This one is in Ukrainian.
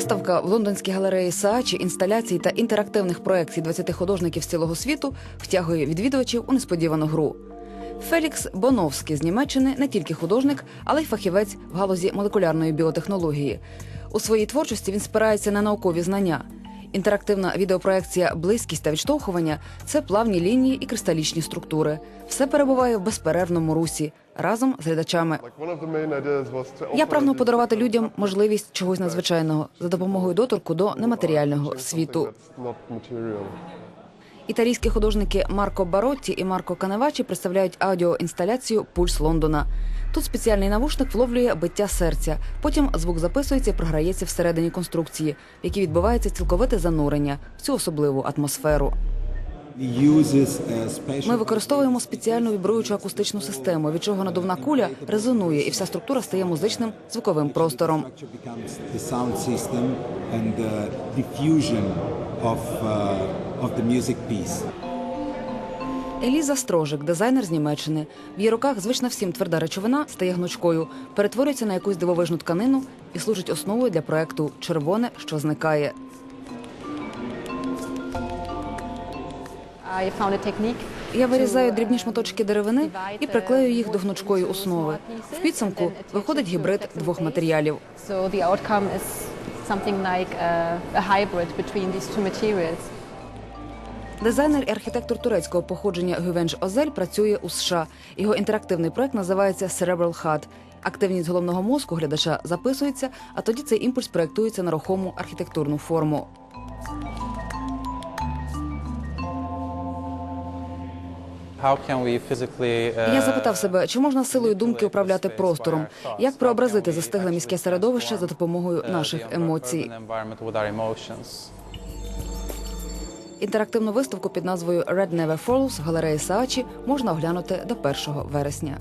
Виставка в лондонській галереї Саачі інсталяцій та інтерактивних проєктів 20 художників з цілого світу втягує відвідувачів у несподівану гру. Фелікс Боновський з Німеччини не тільки художник, але й фахівець в галузі молекулярної біотехнології. У своїй творчості він спирається на наукові знання. Інтерактивна відеопроекція Близькість та відштовхування це плавні лінії і кристалічні структури. Все перебуває в безперервному русі разом з глядачами. Я прагну подарувати людям можливість чогось надзвичайного за допомогою доторку до нематеріального світу. Італійські художники Марко Баротті і Марко Каневачі представляють аудіоінсталяцію Пульс Лондона. Тут спеціальний навушник вловлює биття серця. Потім звук записується і програється всередині конструкції, в якій відбувається цілковите занурення в цю особливу атмосферу. Ми використовуємо спеціальну вібруючу акустичну систему, від чого надувна куля резонує, і вся структура стає музичним звуковим простором. Uh, piece. Еліза Строжик, дизайнер з Німеччини. В її руках звична всім тверда речовина стає гнучкою, перетворюється на якусь дивовижну тканину і служить основою для проекту Червоне, що зникає. Я вирізаю дрібні шматочки деревини і приклею їх до гнучкої основи. В підсумку виходить гібрид двох матеріалів. Materials. Дизайнер і архітектор турецького походження Гювенж Озель працює у США. Його інтерактивний проект називається Cerebral HUD. Активність головного мозку глядача записується, а тоді цей імпульс проєктується на рухому архітектурну форму. Я запитав себе, чи можна силою думки управляти простором, як преобразити застигле міське середовище за допомогою наших емоцій. Інтерактивну виставку під назвою Red Never Falls галереї Саачі можна оглянути до 1 вересня.